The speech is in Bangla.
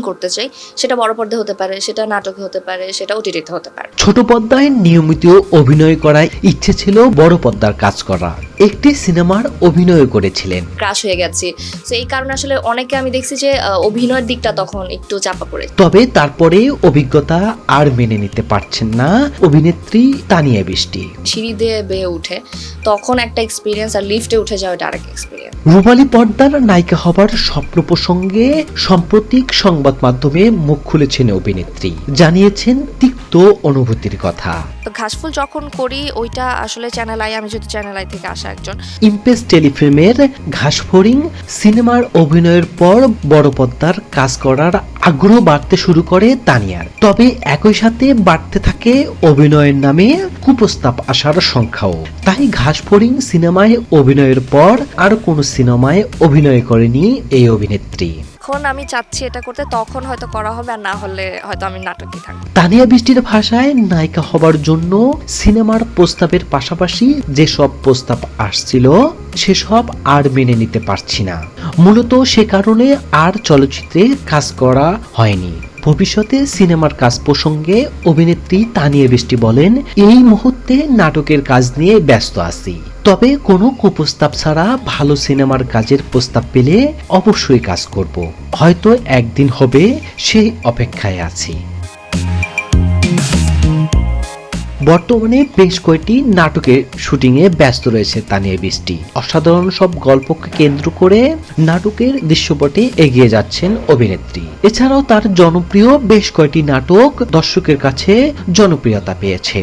করতে চাই সেটা বড় পর্দা হতে পারে সেটা নাটকে হতে পারে সেটা ওটিটিতে হতে পারে। ছোট পর্দায় নিয়মিত অভিনয় করার ইচ্ছে ছিল বড় পর্দার কাজ করা। একটি সিনেমার অভিনয় করেছিলেন। ক্রাশ হয়ে গেছি। তো এই কারণে আসলে অনেকে আমি দেখছি যে অভিনয়ের দিকটা তখন একটু চাপা পড়ে। তবে তারপরে অভিজ্ঞতা আর মেনে নিতে পারছেন না অভিনেত্রী তানিয়া বৃষ্টি। সিঁড়ি দিয়ে বেয়ে উঠে তখন একটা এক্সপিরিয়েন্স আর লিফটে উঠে যাওয়া এটা আরেক এক্সপিরিয়েন্স রুমালী পর্দার নায়িকা হবার স্বপ্ন প্রসঙ্গে সাম্প্রতিক সংবাদ মাধ্যমে মুখ খুলেছেন অভিনেত্রী। জানিয়েছেন তিক্ত অনুভূতির কথা। তো ঘাসফুল যখন করি ওইটা আসলে চ্যানেল আই আমি যদি চ্যানেল আই থেকে আসা একজন। ইমপ্রেস টেলিফিল্মের ঘাসফড়িং সিনেমার অভিনয়ের পর বড় পর্দার কাজ করার আগ্রহ বাড়তে শুরু করে তানিয়ার। তবে একই সাথে বাড়তে থাকে অভিনয়ের নামে কুপ্রস্তাব আসার সংখ্যাও। তাই ঘাসফড়িং সিনেমায় অভিনয়ের পর আর কোনো সিনেমায় অভিনয় করেনি এই অভিনেত্রী। এখন আমি চাচ্ছি এটা করতে, তখন হয়তো করা হবে আর না হলে হয়তো আমি নাটকই থাকব। তানিয়া বৃষ্টির ভাষায় নায়িকা হবার জন্য সিনেমার প্রস্তাবের পাশাপাশি যেসব প্রস্তাব আসছিল, সেসব আর মেনে নিতে পারছি না। মূলত সে কারণে আর চলচ্চিত্রে কাজ করা হয়নি। ভবিষ্যতে সিনেমার কাজ প্রসঙ্গে অভিনেত্রী তানিয়া বৃষ্টি বলেন, এই মুহূর্তে নাটকের কাজ নিয়ে ব্যস্ত আছি। তবে কোনো কুপ্রস্তাব ছাড়া ভালো সিনেমার কাজের প্রস্তাব পেলে অবশ্যই কাজ করব। হয়তো একদিন হবে সেই অপেক্ষায় আছি। বর্তমানে বেশ কয়েকটি নাটকের শুটিংয়ে ব্যস্ত রয়েছে তানিয়া বৃষ্টি অসাধারণ সব গল্পকে কেন্দ্র করে নাটকের দৃশ্যপটে এগিয়ে যাচ্ছেন অভিনেত্রী। এছাড়াও তার জনপ্রিয় বেশ কয়েকটি নাটক দর্শকের কাছে জনপ্রিয়তা পেয়েছে।